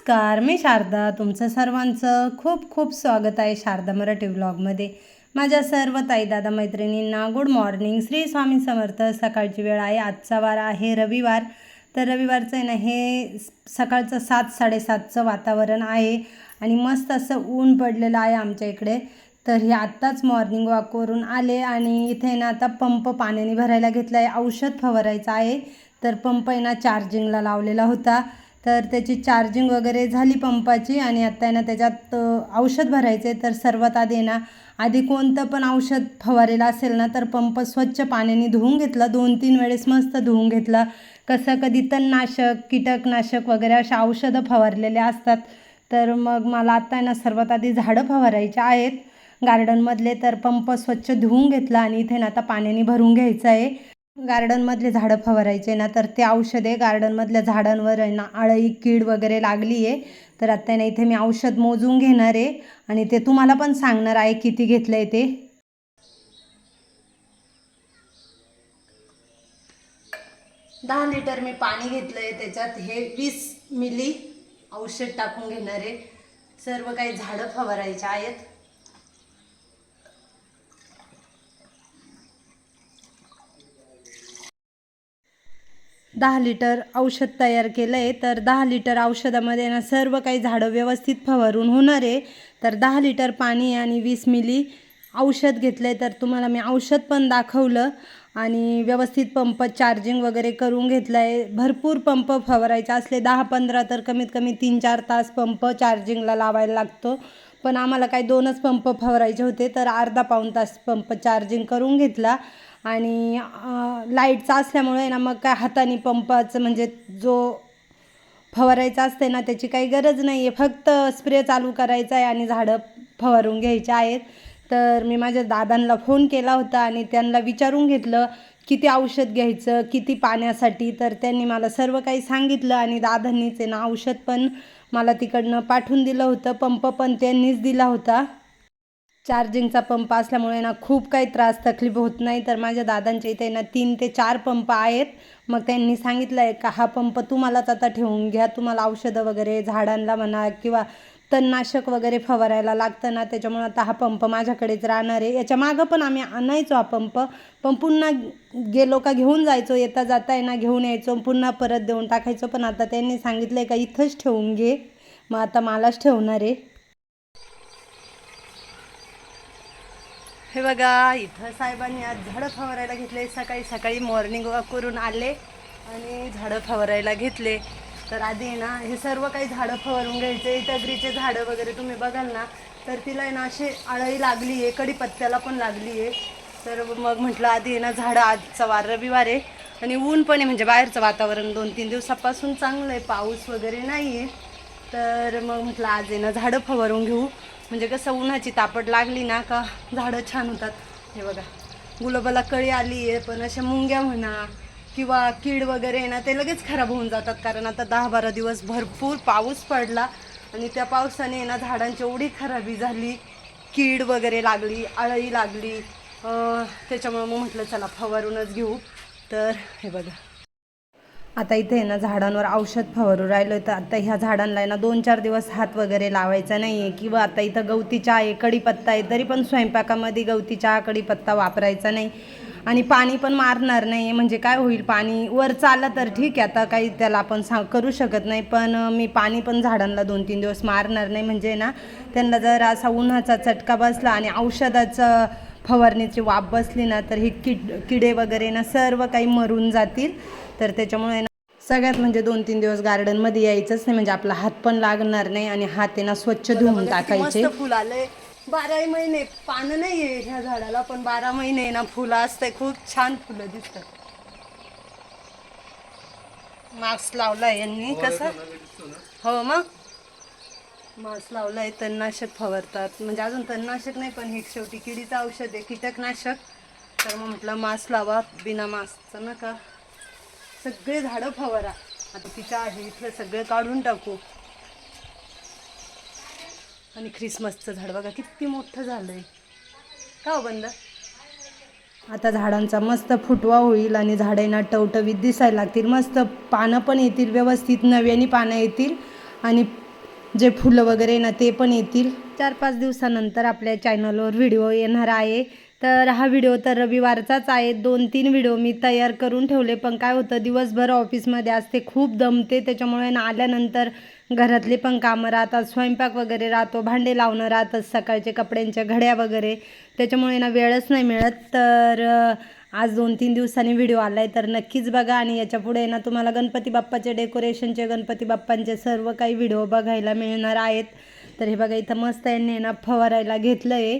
नमस्कार मी शारदा. तुमचं सर्वांचं खूप खूप स्वागत आहे शारदा मराठी व्लॉगमध्ये माझ्या सर्व ताईदादा मैत्रिणींना गुड मॉर्निंग. श्री स्वामी समर्थ सकाळची वेळ आहे. आजचा वार आहे रविवार. तर रविवारचं आहे ना हे सकाळचं सात साडेसातचं वातावरण आहे आणि मस्त असं ऊन पडलेलं आहे आमच्या इकडे. तर हे आत्ताच मॉर्निंग वॉकवरून आले आणि इथे ना आता पंप पाण्याने भरायला घेतला आहे औषध फवारायचं आहे. तर पंप आहे ना चार्जिंगला लावलेला होता. तर त्याची चार्जिंग वगैरे झाली पंपाची आणि आत्ता आहे ना त्याच्यात औषध भरायचे. तर सर्वात आधी आहे ना आधी कोणतं पण औषध फवारेलं असेल ना तर पंप स्वच्छ पाण्याने धुवून घेतला. दोन तीन वेळेस मस्त धुवून घेतला. कसं कधी तणनाशक कीटकनाशक वगैरे अशा औषधं फवारलेले असतात. तर मग मला आत्ता आहे ना सर्वात आधी झाडं फवारायचे आहेत. गार्डनमधले तर पंप स्वच्छ धुवून घेतला आणि इथे ना आता पाण्याने भरून घ्यायचं आहे. गार्डनमधले झाडं फवारायचे ना तर ते औषध आहे गार्डनमधल्या झाडांवर आहे ना अळई कीड वगैरे लागली आहे तर आता ना इथे मी औषध मोजून घेणार आहे आणि ते तुम्हाला पण सांगणार आहे किती घेतलं आहे ते. दहा लिटर मी पाणी घेतलं आहे त्याच्यात. हे वीस मिली औषध टाकून घेणार आहे. सर्व काही झाडं फवारायचे आहेत. दहा लिटर औषध तयार केलं आहे तर दहा लिटर औषधामध्ये ना सर्व काही झाडं व्यवस्थित फवारून होणार आहे. तर दहा लिटर पाणी आणि वीस मिली औषध घेतलं आहे तर तुम्हाला मी औषध पण दाखवलं आणि व्यवस्थित पंप चार्जिंग वगैरे करून घेतलं आहे भरपूर पंप फवारायचे असले दहा पंधरा तर कमीत कमी तीन चार तास पंप चार्जिंगला लावायला लागतो. पण आम्हाला काही दोनच पंप फवारायचे होते. तर अर्धा पाऊण तास पंप चार्जिंग करून घेतला. आणि लाईटचा असल्यामुळे ना मग काय हाताने पंपाचं म्हणजे जो फवारायचा असते ना त्याची काही गरज नाही आहे फक्त स्प्रे चालू करायचा आहे आणि झाडं फवारून घ्यायचे आहेत. तर मी माझ्या दादांना फोन केला होता आणि त्यांना विचारून घेतलं किती औषध घ्यायचं किती पाण्यासाठी? तर त्यांनी मला सर्व काही सांगितलं आणि दादांनीच आहे ना औषध पण मला तिकडनं पाठवून दिलं होतं. पंप पण त्यांनीच दिला होता. चार्जिंगचा पंप असल्यामुळे ना खूप काही त्रास तकलीफ होत नाही. तर माझ्या दादांच्या इथे ना तीन ते चार पंप आहेत. मग त्यांनी सांगितलं आहे का हा पंप तुम्हालाच आता ठेवून घ्या. तुम्हाला औषधं वगैरे झाडांना म्हणा किंवा तणनाशक वगैरे फवारायला लागतं ना त्याच्यामुळे आता हा पंप माझ्याकडेच राहणार आहे. याच्या मागं पण आम्ही आणायचो हा पंप. पण पुन्हा गेलो का घेऊन जायचो येता जाता आहे ना घेऊन यायचो पुन्हा परत देऊन टाकायचो. पण आता त्यांनी सांगितलं आहे का इथंच ठेवून घे. मग आता मलाच ठेवणार आहे. हे बघा इथं साहेबांनी आज झाडं फवारायला घेतले. सकाळी सकाळी मॉर्निंग वॉक करून आले आणि झाडं फवारायला घेतले. तर आधी ना हे सर्व काही झाडं फवारून घ्यायचे. टगरीचे झाडं वगैरे तुम्ही बघाल ना तर तिला आहे ना अशी आळई लागली आहे कडीपत्त्याला पण लागली आहे तर मग म्हटलं आधी आहे ना झाडं आजचा वार रविवार आहे. आणि ऊन पण आहे म्हणजे बाहेरचं वातावरण दोन तीन दिवसापासून चांगलं आहे पाऊस वगैरे नाही आहे तर मग म्हटलं आज आहे ना झाडं फवारून घेऊ. म्हणजे कसं उन्हाची तापट लागली ना का झाडं छान होतात. हे बघा गुलाबाला कळी आली आहे पण अशा मुंग्या म्हणा किंवा कीड वगैरे आहे ना ते लगेच खराब होऊन जातात. कारण आता दहा बारा दिवस भरपूर पाऊस पडला आणि त्या पावसाने ना झाडांची एवढी खराबी झाली कीड वगैरे लागली अळई लागली. त्याच्यामुळं मग म्हटलं चला फवारूनच घेऊ. तर हे बघा. आता इथे आहे ना झाडांवर औषध फवारू राहिलो तर आता ह्या झाडांना आहे ना दोन चार दिवस हात वगैरे लावायचा नाही आहे किंवा आता इथं गवती चहा आहे कढीपत्ता आहे तरी पण स्वयंपाकामध्ये गवती चहा कडीपत्ता वापरायचा नाही. आणि पाणी पण मारणार नाही आहे म्हणजे काय होईल पाणी वर चाललं तर ठीक आहे. आता काही त्याला आपण सांग करू शकत नाही. पण मी पाणी पण झाडांना दोन तीन दिवस मारणार नाही. म्हणजे ना त्यांना जर असा उन्हाचा चटका बसला आणि औषधाचं फवारणीची वाफ बसली ना तर हे किड किडे वगैरे ना सर्व काही मरून जातील. तर त्याच्यामुळे ना सगळ्यात म्हणजे दोन तीन दिवस गार्डनमध्ये यायचंच नाही म्हणजे आपला हात पण लागणार नाही आणि हात ना स्वच्छ धुवून टाकायचे. फुल आलंय बाराही महिने पानं नाही आहे ह्या झाडाला पण बारा महिने ना फुलं असते खूप छान फुलं दिसतात. मास्क लावलाय यांनी कसं? हो मग? मास्क आहे तणनाशक फवारतात. म्हणजे अजून तणनाशक नाही पण हे शेवटी किडीचं औषध आहे कीटकनाशक. तर मग म्हटलं मास्क लावा बिना मास्कचं नका सगळे झाडं फवारा. आता तिचं आहे इथलं सगळं काढून टाकू. आणि ख्रिसमसचं झाड बघा किती मोठं झालंय. का हो बंद? आता झाडांचा मस्त फुटवा होईल आणि झाडांना टवटवीत दिसायला लागतील. मस्त पानं पण येतील व्यवस्थित नव्याने पानं येतील. आणि जे फुलं वगैरे ना ते पण येतील. चार पाच दिवसानंतर आपल्या चॅनलवर व्हिडिओ येणार आहे. तर हा व्हिडिओ तर रविवारचाच आहे. दोन तीन व्हिडिओ मी तयार करून ठेवले. पण काय होतं दिवसभर ऑफिसमध्ये असते खूप दमते. त्याच्यामुळे ना आल्यानंतर घरातले पण कामं राहतात. स्वयंपाक वगैरे राहतो भांडे लावणं राहतात सकाळचे कपड्यांच्या घड्या वगैरे. त्याच्यामुळे ना वेळच नाही मिळत. तर आज दोन तीन दिवसांनी व्हिडिओ आला आहे तर नक्कीच बघा. आणि याच्यापुढे ना तुम्हाला गणपती बाप्पाचे डेकोरेशनचे गणपती बाप्पांचे सर्व काही व्हिडिओ बघायला मिळणार आहेत. तर हे बघा इथं मस्त यांनी ना फवारायला घेतलं आहे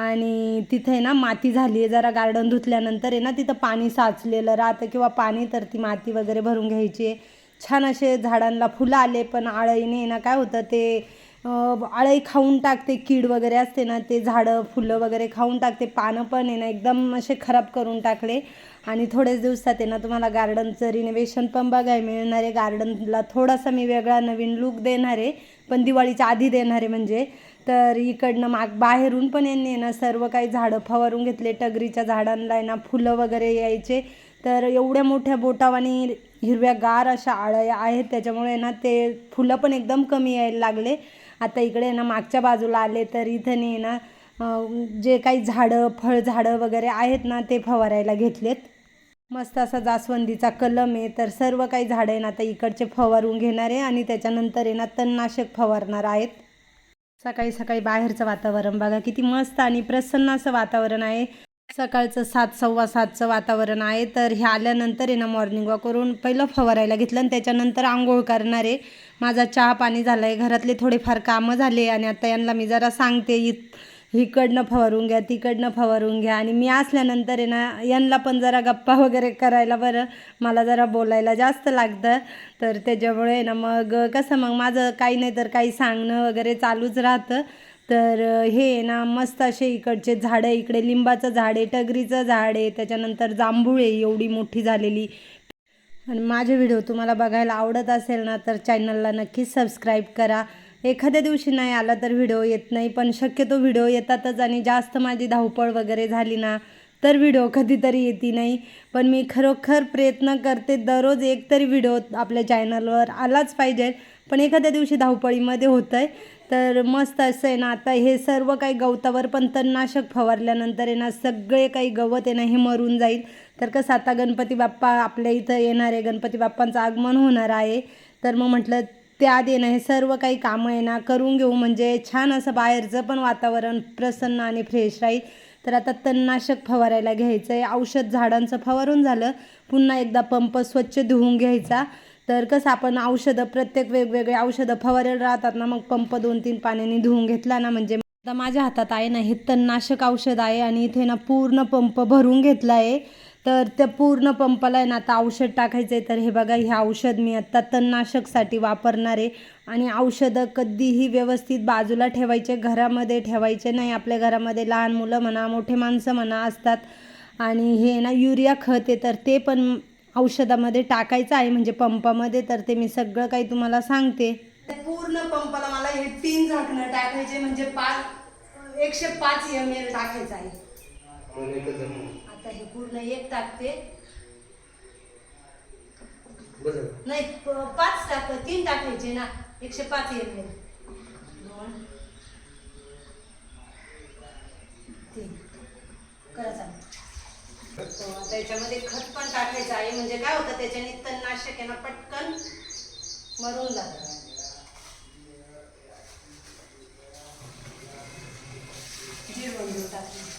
आणि तिथे ना माती झाली आहे जरा गार्डन धुतल्यानंतर आहे ना तिथं पाणी साचलेलं राहतं किंवा पाणी तर ती माती वगैरे भरून घ्यायची आहे. छान असे झाडांना फुलं आले पण आळईने ना काय होतं ते अळई आळई खाऊन टाकते कीड वगैरे असते ना ते झाडं फुलं वगैरे खाऊन टाकते पानं पण आहे ना एकदम असे खराब करून टाकले. आणि थोड्याच दिवसात आहे ना तुम्हाला गार्डनचं रिनोव्हेशन पण बघायला मिळणार आहे. गार्डनला थोडासा मी वेगळा नवीन लुक देणार आहे पण दिवाळीच्या आधी देणार आहे म्हणजे. तर इकडनं माग बाहेरून पण यांनी ना सर्व काही झाडं फवारून घेतले. टगरीच्या झाडांना आहे ना फुलं वगैरे यायचे. तर एवढ्या मोठ्या बोटावानी हिरव्या गार अशा आळ्या आहेत त्याच्यामुळे ना ते फुलं पण एकदम कमी यायला लागले. आता इकडे ना मागच्या बाजूला आले तर इथं नाही ना जे काही झाडं फळझाडं वगैरे आहेत ना ते फवारायला घेतलेत. मस्त असा जास्वंदीचा कलम आहे तर सर्व काही झाडं आहे ना आता इकडचे फवारून घेणार आहे आणि त्याच्यानंतर आहे ना तणनाशक फवारणार आहेत. सकाळी सकाळी बाहेरचं वातावरण बघा किती मस्त आणि प्रसन्न असं वातावरण आहे. सकाळचं सात सव्वा सातचं वातावरण आहे तर हे आल्यानंतर आहे ना मॉर्निंग वॉक करून पहिलं फवारायला घेतलं आणि त्याच्यानंतर आंघोळ करणार आहे. माझा चहा पाणी झालं आहे घरातले थोडेफार कामं झाले आणि आता यांना मी जरा सांगते इत इकडनं फवारून घ्या तिकडनं फवारून घ्या आणि मी असल्यानंतर आहे ना यांना पण जरा गप्पा वगैरे करायला बरं मला जरा बोलायला जास्त लागतं. तर त्याच्यामुळे ना मग कसं मग माझं काही नाही तर काही सांगणं वगैरे चालूच राहतं. तर हे ना मस्त असे इकडचे झाडं इकडे लिंबाचं झाड आहे टगरीचं झाड आहे त्याच्यानंतर जांभूळ आहे एवढी मोठी झालेली. आणि माझे व्हिडिओ तुम्हाला बघायला आवडत असेल ना तर चॅनलला नक्कीच सबस्क्राईब करा. एखाद्या दिवशी नाही आला तर व्हिडिओ येत नाही पण शक्यतो व्हिडिओ येतातच आणि जास्त माझी धावपळ वगैरे झाली ना तर व्हिडिओ कधीतरी येते नाही. पण मी खरोखर प्रयत्न करते दररोज एक तरी व्हिडिओ आपल्या चॅनलवर आलाच पाहिजे. पण एखाद्या दिवशी धावपळीमध्ये होतं आहे तर मस्त असं आहे ना आता हे सर्व काही गवतावर पण तणनाशक फवारल्यानंतर आहे ना सगळे काही गवत आहे ना हे मरून जाईल. तर कसं आता गणपती बाप्पा आपल्या इथं येणार आहे. गणपती बाप्पांचं आगमन होणार आहे. तर मग म्हटलं त्याआधी येणं हे सर्व काही कामं आहे ना करून घेऊ. म्हणजे छान असं बाहेरचं पण वातावरण प्रसन्न आणि फ्रेश राहील. तर आता तणनाशक फवारायला घ्यायचं आहे औषध झाडांचं फवारून झालं. पुन्हा एकदा पंप स्वच्छ धुवून घ्यायचा. तर कसं आपण औषधं प्रत्येक वेगवेगळे औषधं फवारेला राहतात ना मग पंप दोन तीन पाण्याने धुवून घेतला ना म्हणजे आता माझ्या हातात आहे ना हे तणनाशक औषध आहे आणि इथे ना पूर्ण पंप भरून घेतला आहे. तर त्या पूर्ण पंपाला आहे ना आता औषध टाकायचं आहे तर हे बघा हे औषध मी आत्ता तणनाशकसाठी वापरणार आहे. आणि औषधं कधीही व्यवस्थित बाजूला ठेवायचे घरामध्ये ठेवायचे नाही. आपल्या घरामध्ये लहान मुलं म्हणा मोठे माणसं म्हणा असतात. आणि हे ना युरिया खत आहे तर ते पण औषधामध्ये टाकायचं आहे. म्हणजे पंपामध्ये तर ते मी सगळं काही तुम्हाला सांगते. पूर्ण पंपाला मला हे तीन झाकणं टाकायचे म्हणजे पाच एकशे पाच एम एल टाकायचं आहे. आता हे पूर्ण एक टाकते. नाही पाच टाक तीन टाकायचे ना. एकशे पाच येत नाही दोन तीन. करा चालू. हो, त्याच्यामध्ये खत पण टाकायचं आहे. म्हणजे काय होतं त्याच्याने तणनाशक आहे ना पटकन मरून जातं. जिरवून घेऊ टाकून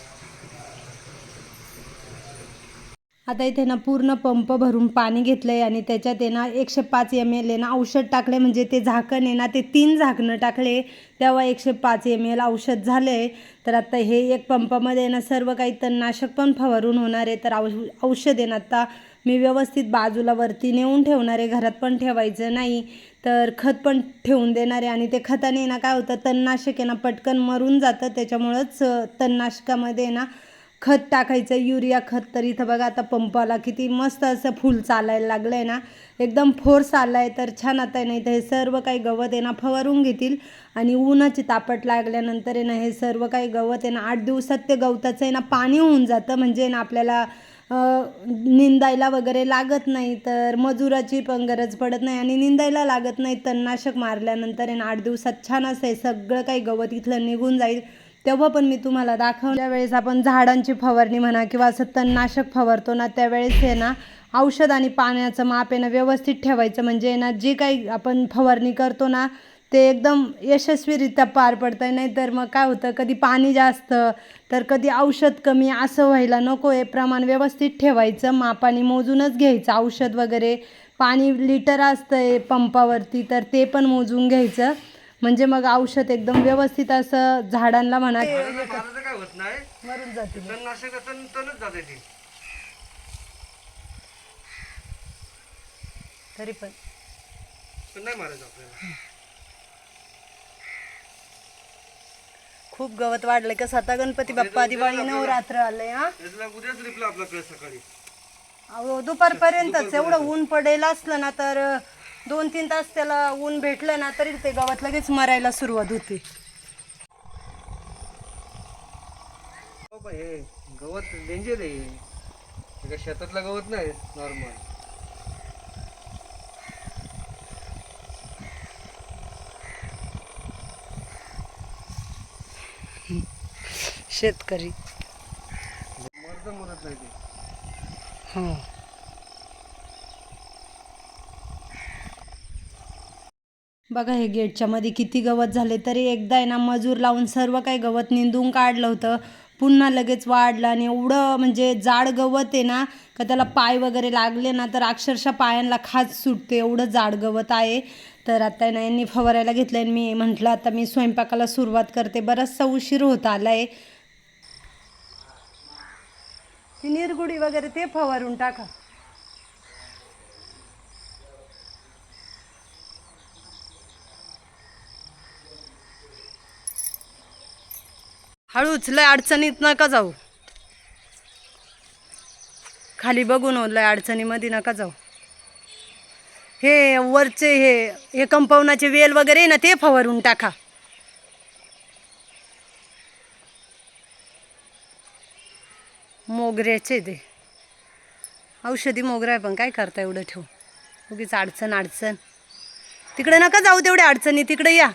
आता इथे ना पूर्ण पंप भरून पाणी घेतलंय आणि त्याच्यात आहे ना एकशे पाच एम एल आहे ना औषध टाकले म्हणजे ते झाकण आहे ना ते तीन झाकणं टाकले तेव्हा एकशे पाच एम एल औषध झाले तर आता हे एक पंपामध्ये ना सर्व काही तणनाशक पण फवारून होणार आहे. तर औ औषध आहे ना आता मी व्यवस्थित बाजूला वरती नेऊन ठेवणार आहे. घरात पण ठेवायचं नाही. तर खत पण ठेवून देणार आहे. आणि ते खताने ना काय होतं तणनाशक आहे ना पटकन मरून जातं. त्याच्यामुळंच तणनाशकामध्ये तणनाशकामध्ये ना खत टाकायचं युरिया खत तर इथं बघा आता पंपाला किती मस्त असं फुल चालायला लागलं आहे ना. एकदम फोर्स आला आहे तर छान आता आहे ना इथं हे सर्व काही गवत आहे ना फवारून घेतील. आणि उन्हाची तापट लागल्यानंतर आहे ना हे सर्व काही गवत आहे ना आठ दिवसात ते गवताचं आहे ना पाणी होऊन जातं. म्हणजे ना आपल्याला निंदायला वगैरे लागत नाही तर मजुराची पण गरज पडत नाही आणि निंदायला लागत नाही. तणनाशक मारल्यानंतर आहे ना आठ दिवसात छान असं आहे सगळं काही गवत इथलं निघून जाईल. तेव्हा पण मी तुम्हाला दाखवल्या वेळेस आपण झाडांची फवारणी म्हणा किंवा असं तणनाशक फवारतो ना त्यावेळेस हे ना औषध आणि पाण्याचं माप येणं ना व्यवस्थित ठेवायचं. म्हणजे ना जे काही आपण फवारणी करतो ना ते एकदम यशस्वीरित्या पार पडतं आहे नाही तर मग काय होतं कधी पाणी जास्त तर कधी औषध कमी असं व्हायला नको. आहे प्रमाण व्यवस्थित ठेवायचं मापाने मोजूनच घ्यायचं. औषध वगैरे पाणी लिटर असतं आहे पंपावरती तर ते पण मोजून घ्यायचं. म्हणजे मग औषध एकदम व्यवस्थित असं झाडांना म्हणा. काय होत नाही. मरून जाते. तणनाशक तण तणच जाते ती. तरी पण. पण नाही मारायचं आपल्याला. खूप गवत वाढलंय कसं आता गणपती बाप्पा दिवाळी नवरात्र आलंय हा? उद्याच आपला कळ सकाळी. अहो दुपारपर्यंतच. एवढं ऊन पडेल असलं ना तर दोन तीन तास त्याला ऊन भेटलं ना तरी ते गवत लगेच मरायला सुरुवात होते. हो हे गवत डेंजर आहे. हे काय शेतातलं गवत नाही नॉर्मल. शेतकरी. मरत मरत नाही ते. हो. बघा हे गेटच्या मध्ये किती गवत झाले तरी एकदा आहे ना मजूर लावून सर्व काही गवत निंदून काढलं होतं. पुन्हा लगेच वाढलं आणि एवढं म्हणजे जाड गवत आहे ना का त्याला पाय वगैरे लागले ना तर अक्षरशः पायांना खाज सुटते. एवढं जाड गवत आहे. तर आता ना यांनी फवारायला घेतलं आणि मी म्हटलं आता मी स्वयंपाकाला सुरुवात करते. बराचसा उशीर होत आला आहे ती निरगुडी वगैरे ते फवारून टाका. हळूच लय अडचणीत नका जाऊ. खाली बघून लय अडचणीमध्ये नका जाऊ. हे वरचे हे हे कंपाऊंडाचे वेल वगैरे आहे ना ते फवारून टाका. मोगऱ्याचे ते. औषधी मोगरा आहे पण काय करता एवढं ठेवू उगीच अडचण अडचण. तिकडे नका जाऊ तेवढ्या अडचणी तिकडे या.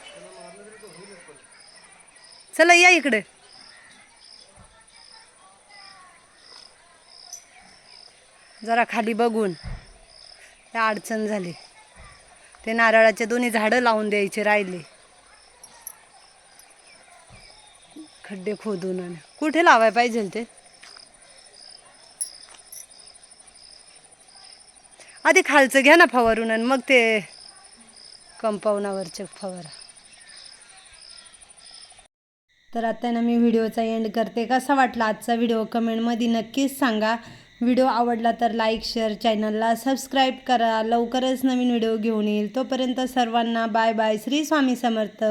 चला या इकडे. जरा खाली बघून. त्या अडचण झाली. ते नारळाचे दोन्ही झाडं लावून द्यायचे राहिले. खड्डे खोदून आणि कुठे लावाय पाहिजे ते आधी खालचं घ्या ना फवारून आणि मग ते कंपाऊंडावरचे फवारा. तर आता ना मी व्हिडिओचा एंड करते. कसा वाटला आजचा व्हिडिओ? कमेंटमध्ये नक्कीच सांगा. व्हिडिओ आवडला तर लाईक शेअर चॅनलला सबस्क्राईब करा. लवकरच नवीन व्हिडिओ घेऊन येईल. तोपर्यंत सर्वांना बाय बाय. श्री स्वामी समर्थ.